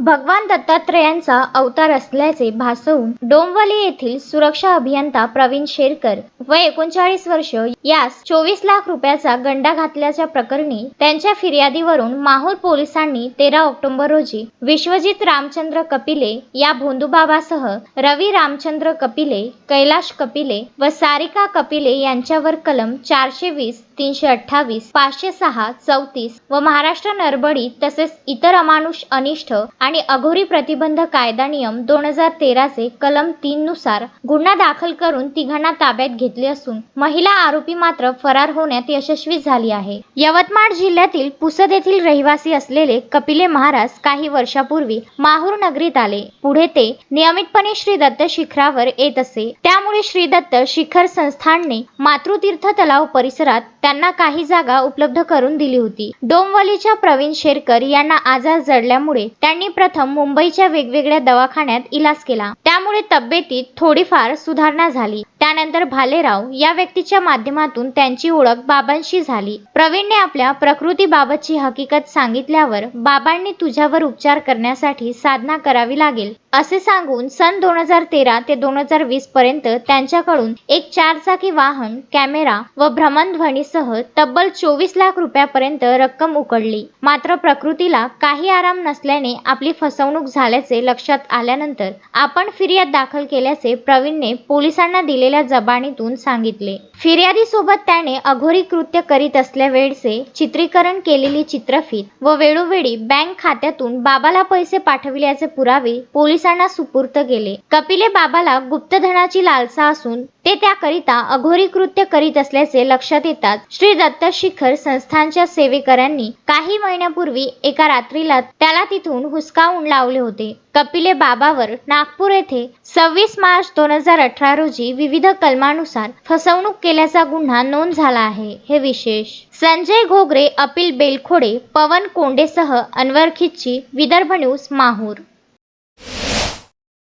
भगवान दत्तात्रेयांचा अवतार असल्याचे भासवून डोंबवली येथील सुरक्षा अभियंता प्रवीण शेरकर व एकोणचाळीस वर्ष यास चोवीस लाख रुपयाचा गंडा घातल्याच्या प्रकरणी त्यांच्या फिर्यादीवरून माहूर पोलिसांनी तेरा ऑक्टोबर रोजी विश्वजित रामचंद्र कपिले या भोंदूबाबासह रवी रामचंद्र कपिले कैलाश कपिले व सारिका कपिले यांच्यावर कलम चारशे वीस तीनशे अठ्ठावीस पाचशे सहा चौतीस व महाराष्ट्र नरबडी तसेच इतर अमानुष अनिष्ट आणि अघोरी प्रतिबंध कायदा नियम दोन हजार तेराचे कलम तीन नुसार गुन्हा दाखल करून तिघांना ताब्यात घेतले असून महिला आरोपी मात्र फरार होण्यात यशस्वी झाली आहे. यवतमाळ जिल्ह्यातील पुसद येथील रहिवासी असलेले कपिले महाराज काही वर्षापूर्वी माहूर नगरीत आले. पुढे ते नियमितपणे श्री दत्त शिखरावर येत असे. त्यामुळे श्री दत्त शिखर संस्थानने मातृतीर्थ तलाव परिसरात त्यांना काही जागा उपलब्ध करून दिली होती. डोंवलीच्या प्रवीण शेरकर यांना आजार जडल्यामुळे त्यांनी प्रथम मुंबईच्या वेगवेगळ्या दवाखान्यात इलाज केला. त्यामुळे तब्येतीत थोडीफार सुधारणा झाली. त्यानंतर भालेराव या व्यक्तीच्या माध्यमातून त्यांची ओळख बाबांशी झाली. प्रवीणने आपल्या प्रकृतीबाबतची हकीकत सांगितल्यावर बाबांनी तुझ्यावर उपचार करण्यासाठी साधना करावी लागेल. असे सांगून सन दोन हजार तेरा ते दोन हजार वीस पर्यंत त्यांच्याकडून एक चारचाकी वाहन कॅमेरा व भ्रमणध्वनीसह तब्बल चोवीस लाख रुपयापर्यंत रक्कम उकडली मात्र प्रकृतीला काही आराम नसल्याने आपली फसवणूक झाल्याचे लक्षात आल्यानंतर आपण फिर्याद दाखल केल्याचे प्रवीणने पोलिसांना दिलेल्या जबानीतून सांगितले. फिर्यादी सोबत त्याने अघोरी कृत्य करीत असल्या वेळचे चित्रीकरण केलेली चित्रफीत व वेळोवेळी बँक खात्यातून बाबाला पैसे पाठविल्याचे पुरावे पोलिसांना सुपूर्त केले. कपिले बाबाला गुप्तधनाची लालसा असून ते त्याकरिता अघोरी कृत्य करीत असल्याचे लक्षात येतात. श्री दत्त शिखर संस्थानच्या सेवेकऱ्यांनी काही महिन्यापूर्वी एका रात्रीला त्याला तिथून हुसकावून लावले होते. कपिले बाबावर नागपूर येथे सव्वीस मार्च दोन हजार अठरा रोजी विविध कलमानुसार फसवणूक केल्याचा गुन्हा नोंद झाला आहे. हे विशेष. संजय घोगरे अपिल बेलखोडे पवन कोंडेसह अनवर खिच्ची विदर्भ न्यूज माहूर.